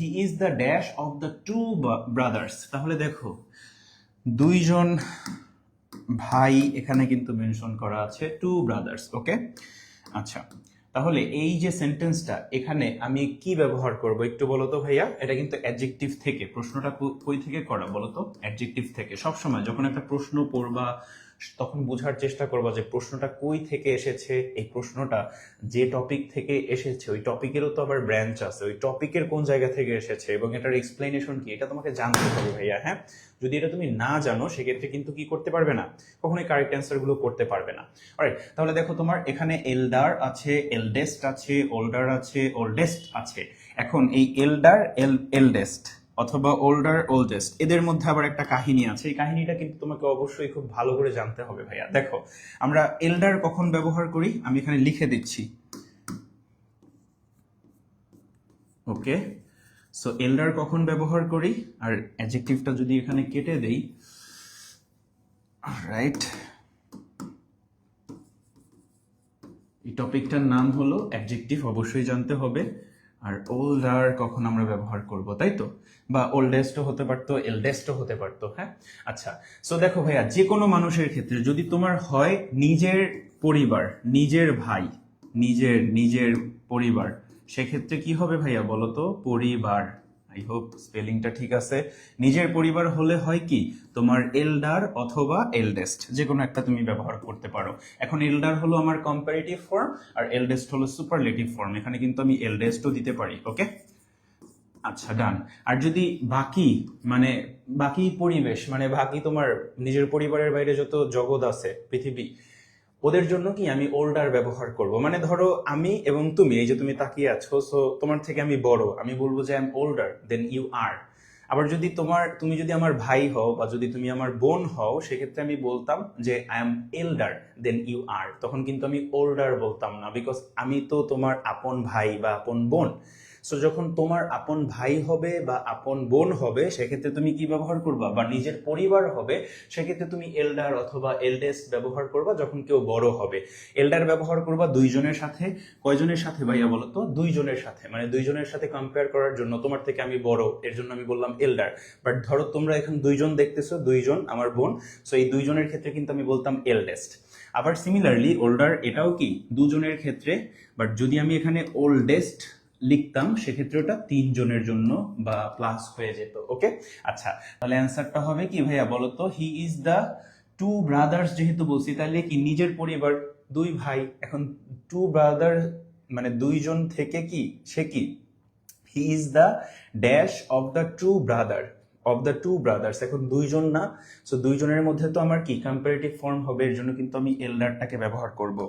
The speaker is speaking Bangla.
He is the dash of the two brothers তাহলে দেখো, দুইজন ভাই এখানে কিন্তু মেনশন করা আছে টু ব্রাদার্স ওকে আচ্ছা তাহলে এই যে সেন্টেন্সটা এখানে আমি কি ব্যবহার করব একটু বলো তো ভাইয়া? এটা কিন্তু অ্যাডজেক্টিভ থেকে, প্রশ্নটা কই থেকে করা বলো তো? অ্যাডজেক্টিভ থেকে। সবসময় যখন একটা প্রশ্ন পড়বা তখন বোঝার চেষ্টা করবা যে প্রশ্নটা কই থেকে এসেছে? এই প্রশ্নটা যে টপিক থেকে এসেছে, ওই টপিকেরও তো আবার ব্রাঞ্চ আছে। ওই টপিকের কোন জায়গা থেকে এসেছে এবং এটার এক্সপ্লেনেশন কি? এটা তোমাকে জানতে হবে ভাইয়া হ্যাঁ? যদি এটা তুমি না জানো, সেক্ষেত্রে কিন্তু কি করতে পারবে না? কখনোই কারেক্ট অ্যান্সারগুলো করতে পারবে না। তাহলে দেখো তোমার এখানে এলডার আছে এলডেস্ট আছে ওল্ডার আছে ওল্ডেস্ট আছে। এখন এই এলডার এল এলডেস্ট অথবা ওল্ডার ওল্ডেস্ট এদের মধ্যে আবার একটা কাহিনী আছে। এই কাহিনীটা কিন্তু তোমাকে অবশ্যই খুব ভালো করে জানতে হবে ভাইয়া। দেখো, আমরা এলডার কখন ব্যবহার করি? আমি এখানে লিখে দিচ্ছি। ওকে সো এল্ডার কখন ব্যবহার করি? আর অ্যাডজেক্টিভটা যদি এখানে কেটে দেই। রাইট এই টপিকটার নাম হলো অ্যাডজেক্টিভ অবশ্যই জানতে হবে। আর ওল্ডার কখন আমরা ব্যবহার করব, তাই তো? বা ওল্ডেস্টও হতে পারতো এলডেস্টও হতে পারতো হ্যাঁ? আচ্ছা সো দেখো ভাইয়া যে কোনো মানুষের ক্ষেত্রে যদি তোমার হয় নিজের পরিবার, নিজের ভাই, নিজের নিজের পরিবার, সেক্ষেত্রে কি হবে ভাইয়া বলো তো পরিবার। আই হোপ স্পেলিংটা ঠিক আছে। নিজের পরিবার হলে হয় কি, তোমার এল্ডার অথবা এলডেস্ট যে কোনো একটা তুমি ব্যবহার করতে পারো। এখন এল্ডার হলো আমার কম্পারেটিভ ফর্ম আর এলডেস্ট হলো সুপারলেটিভ ফর্ম এখানে কিন্তু আমি এলডেস্টও দিতে পারি ওকে আচ্ছা ডান আর যদি বাকি মানে বাকি পরিবেশ মানে বাকি তোমার নিজের পরিবারের বাইরে যত জগৎ আছে, পৃথিবী ওদের জন্য কি আমি ওল্ডার ব্যবহার করব? মানে ধরো আমি এবং তুমি, এই যে তুমি তাকিয়ে আছো সো তোমার থেকে আমি বড়, আমি বলব যে I am older than you are আবার যদি তোমার, তুমি যদি আমার ভাই হও বা যদি তুমি আমার বোন হও, সেক্ষেত্রে আমি বলতাম যে I am elder than you are তখন কিন্তু আমি ওল্ডার বলতাম না বিকজ আমি তো তোমার আপন ভাই বা আপন বোন। সো যখন তোমার আপন ভাই হবে বা আপন বোন হবে, সেক্ষেত্রে তুমি কি ব্যবহার করবা? বা নিজের পরিবার হবে, সেক্ষেত্রে তুমি এল্ডার অথবা এলডেস্ট ব্যবহার করবা যখন কেউ বড় হবে। এল্ডার ব্যবহার করবা দুইজনের সাথে। কয়জনের সাথে ভাইয়া বলো তো? দুইজনের সাথে। মানে দুইজনের সাথে কম্পেয়ার করার জন্য। তোমার থেকে আমি বড়, এর জন্য আমি বললাম এল্ডার। বাট ধরো তোমরা এখন দুইজন দেখতেছো, দুইজন, আমার বোন। সো এই দুইজনের ক্ষেত্রে কিন্তু আমি বলতাম এলডেস্ট। আবার সিমিলারলি ওল্ডার এটাও কি? দুজনের ক্ষেত্রে। বাট যদি আমি এখানে ওল্ডেস্ট লিখতাম, সেক্ষেত্রে ওটা তিনজনের জন্য বা প্লাস হয়ে যেত ওকে আচ্ছা তাহলে অ্যান্সারটা হবে কি ভাইয়া বলো তো he is the two brothers যেহেতু বলছি, তাহলে কি নিজের পরিবার, দুই ভাই? এখন টু ব্রাদার মানে দুইজন থেকে কি? সে কি? He is the dash of the two brother of the two brothers এখন দুইজন না সো দুইজনের মধ্যে তো আমার কি কম্পারেটিভ ফর্ম হবে? এর জন্য কিন্তু আমি এল্ডারটাকে ব্যবহার করব।